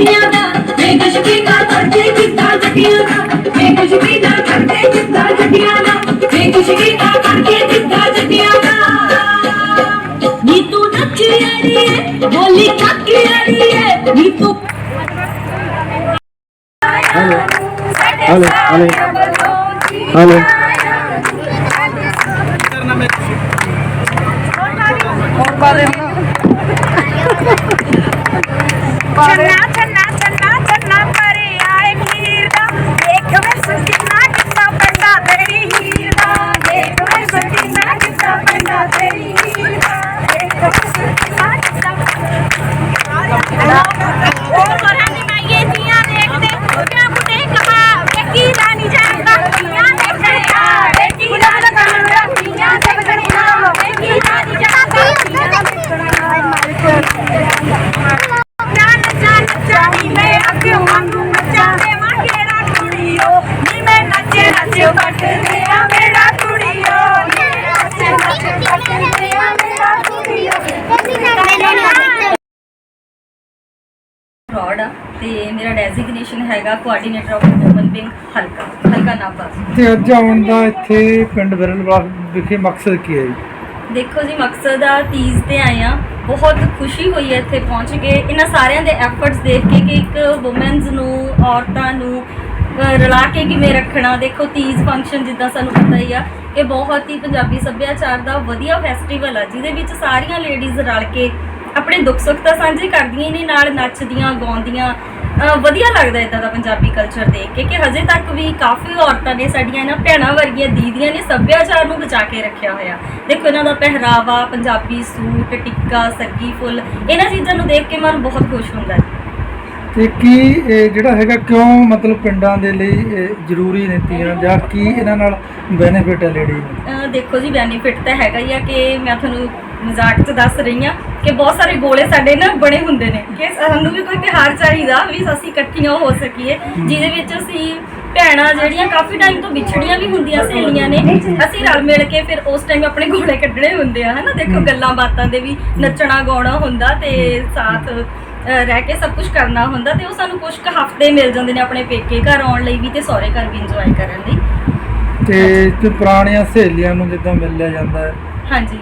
ਗਿੱਧਾ ਜੱਤੀਆਂ ਦਾ ਵੇਖ ਸੁਖੀ ਨਾ ਕਰਕੇ ਗਿੱਧਾ ਜੱਤੀਆਂ ਦਾ ਵੇਖ ਸੁਖੀ ਨਾ ਕਰਕੇ ਗਿੱਧਾ ਜੱਤੀਆਂ ਦਾ ਵੇਖ ਸੁਖੀ ਨਾ ਕਰਕੇ ਗਿੱਧਾ ਜੱਤੀਆਂ ਦਾ ਨੀ ਤੂੰ ਨੱਚ ਅੜੀਏ ਬੋਲੀ ਕੱਕ ਅੜੀਏ ਨੀ ਤੂੰ ਹਲੋ ਹਲੋ ชนะชนะ ਡੈਜ਼ਿਗਨੇਸ਼ਨ ਹੈਗਾ ਕੋਆਰਡੀਨੇਟਰ ਆਫ ਵੂਮਨ ਵਿੰਗ ਹਲਕਾ ਹਲਕਾ ਨਾਭਾ। ਤੇ ਅੱਜ ਆਉਣ ਦਾ ਇੱਥੇ ਪਿੰਡ ਵਿਰਲਵਾਲ ਵਿਖੇ ਮਕਸਦ ਕੀ ਹੈ ਜੀ? ਦੇਖੋ ਜੀ ਮਕਸਦ ਆ ਤੀਜ ਤੇ ਆਏ ਆ। ਬਹੁਤ ਖੁਸ਼ੀ ਹੋਈ ਹੈ ਇੱਥੇ ਪਹੁੰਚ ਕੇ। ਇਹਨਾਂ ਸਾਰਿਆਂ ਦੇ ਐਫਰਟਸ ਦੇਖ ਕੇ ਕਿ ਇੱਕ ਔਮਨਸ ਨੂੰ ਔਰਤਾਂ ਨੂੰ ਰਲਾ ਕੇ ਕਿਵੇਂ ਰੱਖਣਾ। ਦੇਖੋ ਤੀਜ ਫੰਕਸ਼ਨ ਜਿੱਦਾਂ ਸਾਨੂੰ ਪਤਾ ਹੀ ਆ ਕਿ ਬਹੁਤ ਹੀ ਪੰਜਾਬੀ ਸੱਭਿਆਚਾਰ ਦਾ ਵਧੀਆ ਫੈਸਟੀਵਲ ਆ ਜਿਹਦੇ ਵਿੱਚ ਸਾਰੀਆਂ ਲੇਡੀਜ਼ ਰਲ ਕੇ ਆਪਣੇ ਦੁੱਖ ਸੁੱਖ ਤਾਂ ਸਾਂਝੇ ਕਰਦੀਆਂ ਨੇ ਨਾਲ ਨੱਚਦੀਆਂ ਗਾਉਂਦੀਆਂ। ਵਧੀਆ ਲੱਗਦਾ ਇਦਾਂ ਦਾ ਪੰਜਾਬੀ ਕਲਚਰ ਦੇਖ ਕੇ ਕਿ ਹਜੇ ਤੱਕ ਵੀ ਕਾਫੀ ਔਰਤਾਂ ਨੇ ਸਾਡੀਆਂ ਇਹਨਾਂ ਭੈਣਾਂ ਵਰਗੀਆਂ ਦੀਦੀਆਂ ਨੇ ਸੱਭਿਆਚਾਰ ਨੂੰ ਬਚਾ ਕੇ ਰੱਖਿਆ ਹੋਇਆ। ਦੇਖੋ ਇਹਨਾਂ ਦਾ ਪਹਿਰਾਵਾ ਪੰਜਾਬੀ ਸੂਟ ਟਿੱਕਾ ਸੱਗੀ ਫੁੱਲ ਇਹਨਾਂ ਚੀਜ਼ਾਂ ਨੂੰ ਦੇਖ ਕੇ ਮਨ ਬਹੁਤ ਖੁਸ਼ ਹੁੰਦਾ ਹੈ। ਤੇ ਕੀ ਇਹ ਜਿਹੜਾ ਹੈਗਾ ਕਿਉਂ ਮਤਲਬ ਪਿੰਡਾਂ ਦੇ ਲਈ ਇਹ ਜ਼ਰੂਰੀ ਨੀਤੀਆਂ ਜਾਂ ਕੀ ਇਹਨਾਂ ਨਾਲ ਬੈਨੀਫਿਟ ਹੈ ਲੇਡੀ ਨੂੰ? ਦੇਖੋ ਜੀ ਬੈਨੀਫਿਟ ਤਾਂ ਹੈਗਾ ਹੀ ਆ ਕਿ ਮੈਂ ਤੁਹਾਨੂੰ ਮਜ਼ਾਕ 'ਚ ਦੱਸ ਰਹੀ ਆ ਕਿ ਬਹੁਤ ਸਾਰੇ ਗੋਲੇ ਸਾਡੇ ਨਾ ਬਣੇ ਹੁੰਦੇ ਨੇ ਕਿ ਸਾਨੂੰ ਵੀ ਕੋਈ ਤਿਉਹਾਰ ਚਾਹੀਦਾ ਵੀ ਅਸੀਂ ਇਕੱਠੀਆਂ ਹੋ ਸਕੀਏ ਜਿਹਦੇ ਵਿੱਚ ਅਸੀਂ ਭੈਣਾਂ ਜਿਹੜੀਆਂ ਕਾਫੀ ਟਾਈਮ ਤੋਂ ਵਿਛੜੀਆਂ ਵੀ ਹੁੰਦੀਆਂ ਸਹੇਲੀਆਂ ਨੇ ਅਸੀਂ ਰਲ ਮਿਲ ਕੇ ਫਿਰ ਉਸ ਟਾਈਮ ਆਪਣੇ ਗੋਲੇ ਕੱਢਣੇ ਹੁੰਦੇ ਆ ਹਨਾ? ਦੇਖੋ ਗੱਲਾਂ ਬਾਤਾਂ ਦੇ ਵੀ ਨੱਚਣਾ ਗਾਉਣਾ ਹੁੰਦਾ ਤੇ ਸਾਥ ਰਹਿ ਕੇ ਸਭ ਕੁਝ ਕਰਨਾ ਹੁੰਦਾ ਤੇ ਉਹ ਸਾਨੂੰ ਕੁਝ ਕੁ ਹਫ਼ਤੇ ਮਿਲ ਜਾਂਦੇ ਨੇ ਆਪਣੇ ਪੇਕੇ ਘਰ ਆਉਣ ਲਈ ਵੀ ਤੇ ਸਹੁਰੇ ਘਰ ਵੀ ਇੰਜੋਏ ਕਰਨ ਲਈ। ਤੇ ਤੇ ਪੁਰਾਣੀਆਂ ਸਹੇਲੀਆਂ ਨੂੰ ਜਿੱਦਾਂ ਮਿਲ ਲਿਆ ਜਾਂਦਾ ਹੈ। ਹਾਂਜੀ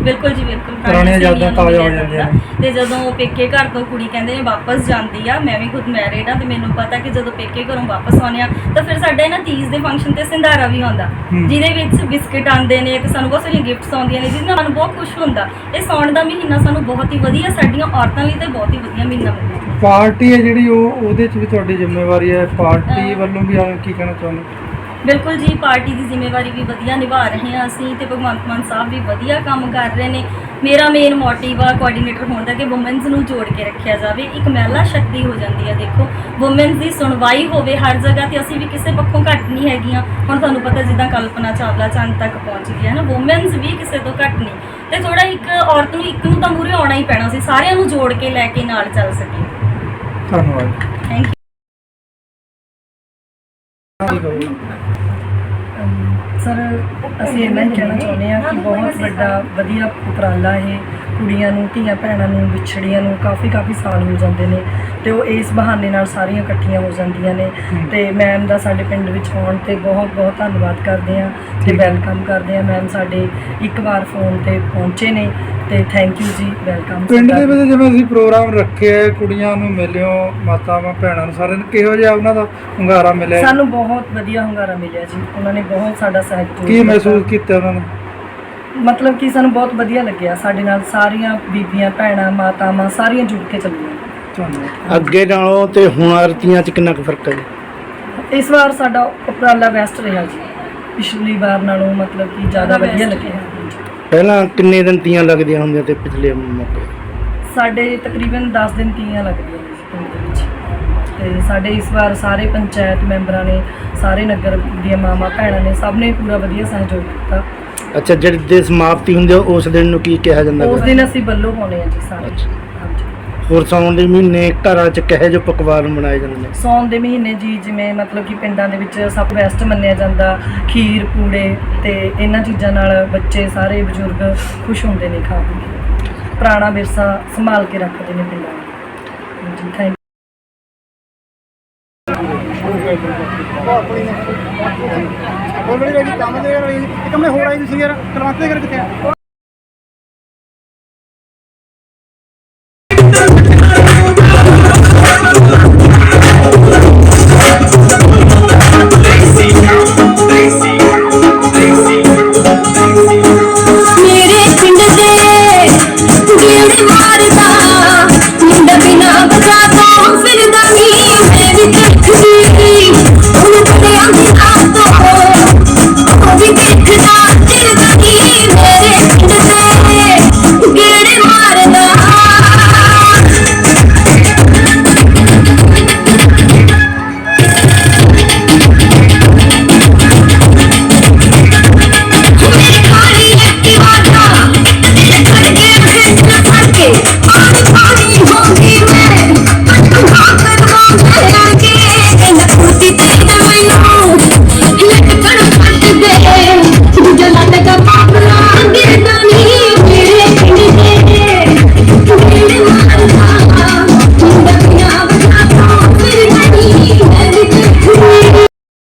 ਬਿਲਕੁਲ ਜੀ ਬਿਲਕੁਲ ਪੁਰਾਣੀਆਂ ਯਾਦਾਂ ਤਾਜ਼ਾ ਹੋ ਜਾਂਦੀਆਂ ਜਾਂਦਾ। ਤੇ ਜਦੋਂ ਪੇਕੇ ਘਰ ਤੋਂ ਕੁੜੀ ਕਹਿੰਦੇ ਨੇ ਵਾਪਸ ਜਾਂਦੀ ਆ ਮੈਂ ਵੀ ਖੁਦ ਮੈਰਿਡ ਆ ਤੇ ਮੈਨੂੰ ਪਤਾ ਕਿ ਜਦੋਂ ਪੇਕੇ ਘਰੋਂ ਵਾਪਸ ਆਉਂਦੇ ਆ ਤਾਂ ਫਿਰ ਸਾਡੇ ਨਾ ਤੀਜ ਦੇ ਫੰਕਸ਼ਨ ਤੇ ਸਿੰਧਾਰਾ ਵੀ ਆਉਂਦਾ। ਹੂੰ। ਜਿਹਦੇ ਵਿੱਚ ਬਿਸਕਟ ਆਉਂਦੇ ਨੇ ਤੇ ਸਾਨੂੰ ਬਹੁਤ ਸਾਰੀਆਂ ਗਿਫਟਸ ਆਉਂਦੀਆਂ ਨੇ ਜਿਹਦੇ ਨਾਲ ਸਾਨੂੰ ਬਹੁਤ ਖੁਸ਼ ਹੁੰਦਾ। ਇਹ ਸੌਣ ਦਾ ਮਹੀਨਾ ਸਾਨੂੰ ਬਹੁਤ ਹੀ ਵਧੀਆ ਸਾਡੀਆਂ ਔਰਤਾਂ ਲਈ ਤੇ ਬਹੁਤ ਹੀ ਵਧੀਆ ਮਹੀਨਾ ਮਿਲਦਾ ਪਾਰਟੀ ਹੈ ਜਿਹੜੀ ਉਹ ਉਹਦੇ 'ਚ ਵੀ ਤੁਹਾਡੀ ਜ਼ਿੰਮੇਵਾਰੀ ਹੈ। ਪਾਰਟੀ ਵੱਲੋਂ ਵੀ ਆ ਕੀ ਕਹਿਣਾ ਚਾਹੁੰਦੇ? ਬਿਲਕੁਲ ਜੀ, ਪਾਰਟੀ ਦੀ ਜ਼ਿੰਮੇਵਾਰੀ ਵੀ ਵਧੀਆ ਨਿਭਾ ਰਹੇ ਹਾਂ ਅਸੀਂ ਤੇ ਭਗਵੰਤ ਮਾਨ ਸਾਹਿਬ ਵੀ ਵਧੀਆ ਕੰਮ ਕਰ ਰਹੇ ਨੇ। ਮੇਰਾ ਮੇਨ ਮੋਟਿਵ ਆ ਕੋਆਰਡੀਨੇਟਰ ਹੋਣ ਦਾ ਕਿ ਔਮਨਸ ਨੂੰ ਜੋੜ ਕੇ ਰੱਖਿਆ ਜਾਵੇ। ਇੱਕ ਮਹਿਲਾ ਸ਼ਕਤੀ ਹੋ ਜਾਂਦੀ ਹੈ ਦੇਖੋ। ਔਮਨਸ ਦੀ ਸੁਣਵਾਈ ਹੋਵੇ ਹਰ ਜਗ੍ਹਾ ਤੇ ਅਸੀਂ ਵੀ ਕਿਸੇ ਪੱਖੋਂ ਘੱਟ ਨਹੀਂ ਹੈਗੀਆਂ। ਹੁਣ ਤੁਹਾਨੂੰ ਪਤਾ ਜਿੱਦਾਂ ਕਲਪਨਾ ਚਾਵਲਾ ਚੰਦ ਤੱਕ ਪਹੁੰਚ ਗਈ ਹੈ ਨਾ ਔਮਨਸ ਵੀ ਕਿਸੇ ਤੋਂ ਘੱਟ ਨਹੀਂ। ਤੇ ਥੋੜਾ ਇੱਕ ਔਰਤ ਨੂੰ ਇੱਕ ਨੂੰ ਤਾਂ ਮੂਹਰੇ ਆਉਣਾ ਹੀ ਪੈਣਾ ਸੀ, ਸਾਰਿਆਂ ਨੂੰ ਜੋੜ ਕੇ ਲੈ ਕੇ ਨਾਲ ਚੱਲ ਸਕੀਏ। ਧੰਨਵਾਦ। ਥੈਂਕ ਯੂ ਸਰ, ਅਸੀਂ ਇੰਨਾ ਹੀ ਕਹਿਣਾ ਚਾਹੁੰਦੇ ਹਾਂ ਕਿ ਬਹੁਤ ਵੱਡਾ, ਵਧੀਆ ਉਪਰਾਲਾ ਇਹ ਕੁੜੀਆਂ ਨੂੰ ਧੀਆਂ ਭੈਣਾਂ ਨੂੰ ਵਿਛੜੀਆਂ ਨੂੰ ਕਾਫੀ ਕਾਫੀ ਸਾਲ ਹੋ ਜਾਂਦੇ ਨੇ ਤੇ ਉਹ ਇਸ ਬਹਾਨੇ ਨਾਲ ਸਾਰੀਆਂ ਇਕੱਠੀਆਂ ਹੋ ਜਾਂਦੀਆਂ ਨੇ ਤੇ ਮੈਮ ਦਾ ਸਾਡੇ ਪਿੰਡ ਵਿੱਚ ਆਉਣ ਤੇ ਬਹੁਤ ਬਹੁਤ ਧੰਨਵਾਦ ਕਰਦੇ ਹਾਂ ਤੇ ਵੈਲਕਮ ਕਰਦੇ ਹਾਂ। ਮੈਮ ਸਾਡੇ ਇੱਕ ਵਾਰ ਫੋਨ ਤੇ ਪਹੁੰਚੇ ਨੇ ਤੇ ਥੈਂਕ ਯੂ ਜੀ ਵੈਲਕਮ ਪਿੰਡ ਦੇ ਵਿੱਚ ਜਿਵੇਂ ਅਸੀਂ ਪ੍ਰੋਗਰਾਮ ਰੱਖਿਆ ਕੁੜੀਆਂ ਨੂੰ ਮਿਲਿਓ ਮਾਤਾਵਾਂ ਭੈਣਾਂ ਨੂੰ ਸਾਰਿਆਂ ਨੂੰ ਕਿਹੋ ਜਿਹਾ ਉਹਨਾਂ ਦਾ ਹੁੰਗਾਰਾ ਮਿਲਿਆ ਸਾਨੂੰ ਬਹੁਤ ਵਧੀਆ ਹੁੰਗਾਰਾ ਮਿਲਿਆ ਜੀ। ਉਹਨਾਂ ਨੇ ਬਹੁਤ ਸਾਡਾ ਸਹਿਯੋਗ ਕੀ। ਮਹਿਸੂਸ ਕੀਤਾ ਉਹਨਾਂ ਨੇ? ਮਤਲਬ ਕਿ ਸਾਨੂੰ ਬਹੁਤ ਵਧੀਆ ਲੱਗਿਆ ਸਾਡੇ ਨਾਲ ਸਾਰੀਆਂ ਬੀਬੀਆਂ ਭੈਣਾਂ ਮਾਤਾਵਾਂ ਸਾਰੀਆਂ ਜੁੜ ਕੇ ਚੱਲੀਆਂ ਅੱਗੇ ਨਾਲੋਂ ਤੇ ਹੁਣ ਆਰਤੀਆਂ 'ਚ ਕਿੰਨਾ ਕੁ ਫ਼ਰਕ ਹੈ ਜੀ? ਇਸ ਵਾਰ ਸਾਡਾ ਉਪਰਾਲਾ ਬੈਸਟ ਰਿਹਾ ਜੀ। ਪਿਛਲੀ ਵਾਰ ਨਾਲੋਂ ਮਤਲਬ ਕਿ ਜ਼ਿਆਦਾ ਵਧੀਆ ਲੱਗਿਆ। ਪਹਿਲਾਂ ਕਿੰਨੇ ਦਿਨ ਤੀਆਂ ਲੱਗਦੀਆਂ ਹੁੰਦੀਆਂ ਤੇ ਪਿਛਲੇ ਮੌਕੇ? ਸਾਡੇ ਤਕਰੀਬਨ 10 ਦਿਨ ਤੀਆਂ ਲੱਗਦੀਆਂ ਨੇ ਜੀ ਪਿੰਡ ਦੇ ਵਿੱਚ। ਤੇ ਸਾਡੇ ਇਸ ਵਾਰ ਸਾਰੇ ਪੰਚਾਇਤ ਮੈਂਬਰਾਂ ਨੇ ਸਾਰੇ ਨਗਰ ਦੀਆਂ ਮਾਵਾਂ ਭੈਣਾਂ ਨੇ ਸਭ ਨੇ ਪੂਰਾ ਵਧੀਆ ਸਹਿਯੋਗ ਦਿੱਤਾ। ਅੱਛਾ ਜਿਹੜੀ ਦੇ ਸਮਾਪਤੀ ਹੁੰਦੀ ਆ ਉਸ ਦਿਨ ਨੂੰ ਕੀ ਕਿਹਾ ਜਾਂਦਾ ਉਸ? ਦਿਨ ਅਸੀਂ ਬੱਲੋ ਪਾਉਣੇ ਆ ਜੀ ਸਾਰੇ। ਅੱਛਾ। ਹਾਂਜੀ। ਹੋਰ ਸਾਉਣ ਦੇ ਮਹੀਨੇ ਘਰਾਂ 'ਚ ਕਹੇ ਜੋ ਪਕਵਾਨ ਬਣਾਏ ਜਾਂਦੇ ਨੇ? ਸੌਣ ਦੇ ਮਹੀਨੇ ਜੀ ਜਿਵੇਂ ਮਤਲਬ ਕਿ ਪਿੰਡਾਂ ਦੇ ਵਿੱਚ ਸਭ ਬੈਸਟ ਮੰਨਿਆ ਜਾਂਦਾ ਖੀਰ ਪੂੜੇ ਤੇ ਇਹਨਾਂ ਚੀਜ਼ਾਂ ਨਾਲ ਬੱਚੇ ਸਾਰੇ ਬਜ਼ੁਰਗ ਖੁਸ਼ ਹੁੰਦੇ ਨੇ ਖਾ ਪੀ ਕੇ। ਪੁਰਾਣਾ ਵਿਰਸਾ ਸੰਭਾਲ ਕੇ ਰੱਖਦੇ ਨੇ ਪਿੰਡਾਂ ਜੀ ਥੈਂਕ ਹੋਰ ਬੜੀ ਕੰਮ ਦੇ ਯਾਰ, ਇੱਕ ਮੈਂ ਹੋਰ ਆਈ ਤੁਸੀਂ ਯਾਰ, ਕਲਵੰਤ ਦੇ ਘਰ ਕਿੱਥੇ